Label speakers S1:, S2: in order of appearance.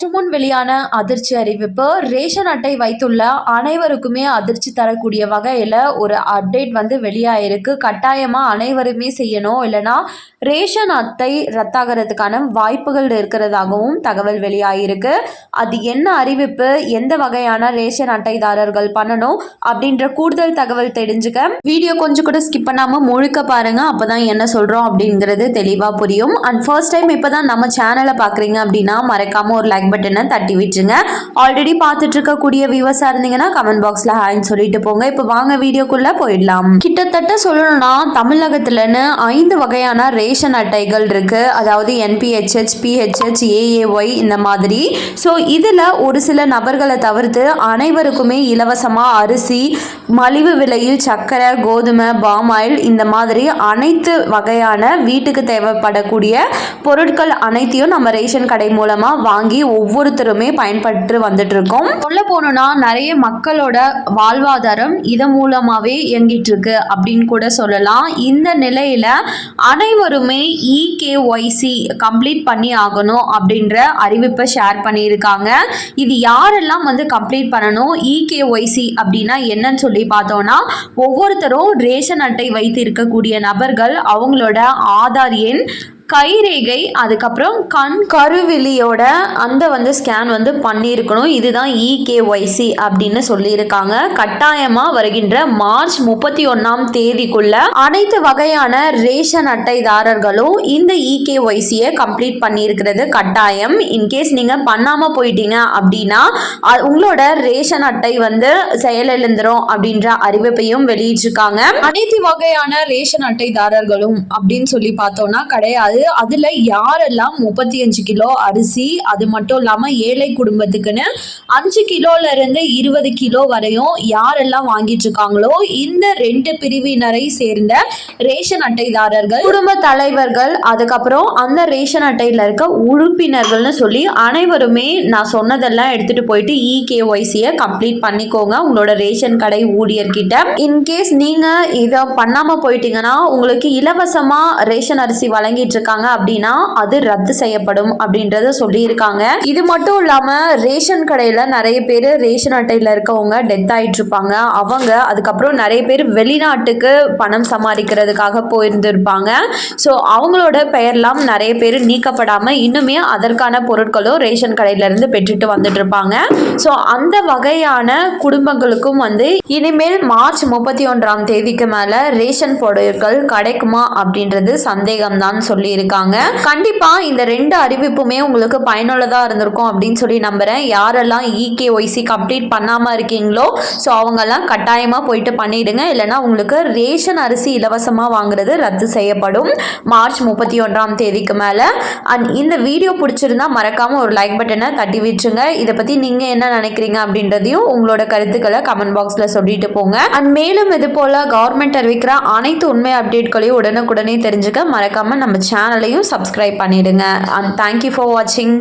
S1: சுமுன் வெளியான அதிர்ச்சி அறிவிப்பு. ரேஷன் அட்டை வைத்துள்ள அனைவருக்குமே அதிர்ச்சி தரக்கூடிய வகையில் ஒரு அப்டேட் வந்து வெளியாயிருக்கு. கட்டாயமாக அனைவருமே செய்யணும். இல்லைனா ரேஷன் அட்டை ரத்தாகிறதுக்கான வாய்ப்புகள் இருக்கிறதாகவும் தகவல் வெளியாகிருக்கு அது என்ன அறிவிப்பு? எந்த வகையான ரேஷன் அட்டைதாரர்கள் பண்ணணும்? அப்படின்ற கூடுதல் தகவல் தெரிஞ்சுக்க வீடியோ கொஞ்சம் கூட ஸ்கிப் பண்ணாமல் முழுக்க பாருங்க. அப்பதான் என்ன சொல்கிறோம் அப்படிங்கிறது தெளிவாக புரியும். அண்ட் ஃபர்ஸ்ட் டைம் இப்போ தான் நம்ம சேனலை பார்க்குறீங்க அப்படின்னா மறக்காமல் ஒரு லைக் பட்டனை தட்டி விட்டுருங்க. ஆல்ரெடி பார்த்துட்டு இருக்கக்கூடிய வியூவர்ஸாக இருந்தீங்கன்னா கமெண்ட் பாக்ஸில் ஹாய்னு சொல்லிட்டு போங்க. இப்போ வாங்க வீடியோக்குள்ளே போயிடலாம். கிட்டத்தட்ட சொல்லணும்னா தமிழகத்துலன்னு ஐந்து வகையான ரேஷன் அட்டைகள் இருக்குது அதாவது என்பிஹெச்ஹெச் பிஹெச்ஹெச் ஏஏஒய் இந்த மாதிரி. ஸோ இதில் ஒரு சில நபர்களை தவிர்த்து அனைவருக்குமே இலவசமாக அரிசி மலிவு விலையில் சர்க்கரை கோதுமை பாம் ஆயில் இந்த மாதிரி அனைத்து வகையான வீட்டுக்கு தேவைப்படக்கூடிய பொருட்கள் அனைத்தையும் நம்ம ரேஷன் கடை மூலமாக வாங்கி ஒவ்வொருத்தருமே பயன்பட்டு வந்துட்டு இருக்கோம் சொல்ல போனோம்னா நிறைய மக்களோட வாழ்வாதாரம் இதன் மூலமாகவே இயங்கிட்டு இருக்கு அப்படின்னு கூட சொல்லலாம். இந்த நிலையில அனைவருமே இகேஒய்சி கம்ப்ளீட் பண்ணி ஆகணும் அப்படின்ற அறிவிப்பை ஷேர் பண்ணியிருக்காங்க. இது யாரெல்லாம் வந்து கம்ப்ளீட் பண்ணணும்? இகேஒய்சி அப்படின்னா என்னன்னு சொல்லி பார்த்தோம்னா ஒவ்வொருத்தரும் ரேஷன் அட்டை வைத்து இருக்கக்கூடிய நபர்கள் அவங்களோட ஆதார் எண் கைரேகை அதுக்கப்புறம் கண் கருவிழியோட அந்த வந்து ஸ்கேன் வந்து பண்ணியிருக்கணும். இதுதான் இகேஒய்சி அப்படின்னு சொல்லியிருக்காங்க. கட்டாயமாக வருகின்ற மார்ச் முப்பத்தி ஒன்றாம் தேதிக்குள்ள அனைத்து வகையான ரேஷன் அட்டைதாரர்களும் இந்த இகேஒய்சியை கம்ப்ளீட் பண்ணியிருக்கிறது கட்டாயம். இன்கேஸ் நீங்கள் பண்ணாமல் போயிட்டீங்க அப்படின்னா உங்களோட ரேஷன் அட்டை வந்து செயலிழந்துரும் அப்படின்ற அறிவிப்பையும் வெளியிட்டிருக்காங்க. அனைத்து வகையான ரேஷன் அட்டைதாரர்களும் அப்படின்னு சொல்லி பார்த்தோம்னா கிடையாது. அதுல யாரெல்லாம் முப்பத்தி அஞ்சு கிலோ அரிசி அது மட்டும் இல்லாம ஏழை குடும்பத்துக்குன்னு அஞ்சு கிலோல இருந்து இருபது கிலோ வரையும் யாரெல்லாம் வாங்கிட்டு இருக்காங்களோ இந்த ரெண்டு பிரிவினரை சேர்ந்த ரேஷன் அட்டைதாரர்கள் குடும்ப தலைவர்கள் அதுக்கப்புறம் அந்த ரேஷன் அட்டையில இருக்க உறுப்பினர்கள்னு சொல்லி அனைவருமே நான் சொன்னதெல்லாம் எடுத்துட்டு போயிட்டு இகேஒய்சியை கம்ப்ளீட் பண்ணிக்கோங்க. உங்களோட ரேஷன் கடை ஊழியர்கிட்ட. இன்கேஸ் நீங்க இதை பண்ணாம போயிட்டீங்கன்னா உங்களுக்கு இலவசமா ரேஷன் அரிசி வழங்கிட்டு இருக்காங்க. அப்படின்னா அது ரத்து செய்யப்படும் அப்படின்றத சொல்லியிருக்காங்க. இது மட்டும் இல்லாம ரேஷன் கடையில நிறைய பேர் ரேஷன் அட்டையில இருக்கவங்க டெத் ஆயிட்டு இருப்பாங்க. அவங்க அதுக்கப்புறம் நிறைய பேர் வெளிநாட்டுக்கு பணம் சமாளிக்கிறதுக்காக போயிருந்திருப்பாங்க. ஸோ அவங்களோட பெயர்லாம் நிறைய பேர் நீக்கப்படாம இன்னுமே அதற்கான பொருட்களும் ரேஷன் கடையில இருந்து பெற்றுட்டு வந்துட்டு இருப்பாங்க. ஸோ அந்த வகையான குடும்பங்களுக்கும் வந்து இனிமேல் மார்ச் முப்பத்தி ஒன்றாம் தேதிக்கு மேல ரேஷன் பொருட்கள் கிடைக்குமா அப்படின்றது சந்தேகம்தான் பண்ணியிருக்காங்க கண்டிப்பா இந்த ரெண்டு அறிவிப்புமே உங்களுக்கு பயனுள்ளதா இருந்திருக்கும் அப்படின்னு சொல்லி நம்புறேன். யாரெல்லாம் E இகேஒய்சி கம்ப்ளீட் பண்ணாம இருக்கீங்களோ ஸோ அவங்கெல்லாம் கட்டாயமா போயிட்டு பண்ணிடுங்க. இல்லைன்னா உங்களுக்கு ரேஷன் அரிசி இலவசமா வாங்குறது ரத்து செய்யப்படும். மார்ச் முப்பத்தி ஒன்றாம் தேதிக்கு மேல. அண்ட் இந்த வீடியோ பிடிச்சிருந்தா மறக்காம ஒரு லைக் பட்டனை தட்டி விட்டுருங்க. இதை பத்தி நீங்க என்ன நினைக்கிறீங்க அப்படின்றதையும் உங்களோட கருத்துக்களை கமெண்ட் பாக்ஸ்ல சொல்லிட்டு போங்க. அண்ட் மேலும் இது போல கவர்மெண்ட் அறிவிக்கிற அனைத்து உண்மை அப்டேட்களையும் உடனுக்குடனே தெரிஞ்சுக்க மறக்காம நம்ம சேனலையும் சப்ஸ்கிரைப் பண்ணிடுங்க. அண்ட் தேங்க்யூ ஃபார் வாட்சிங்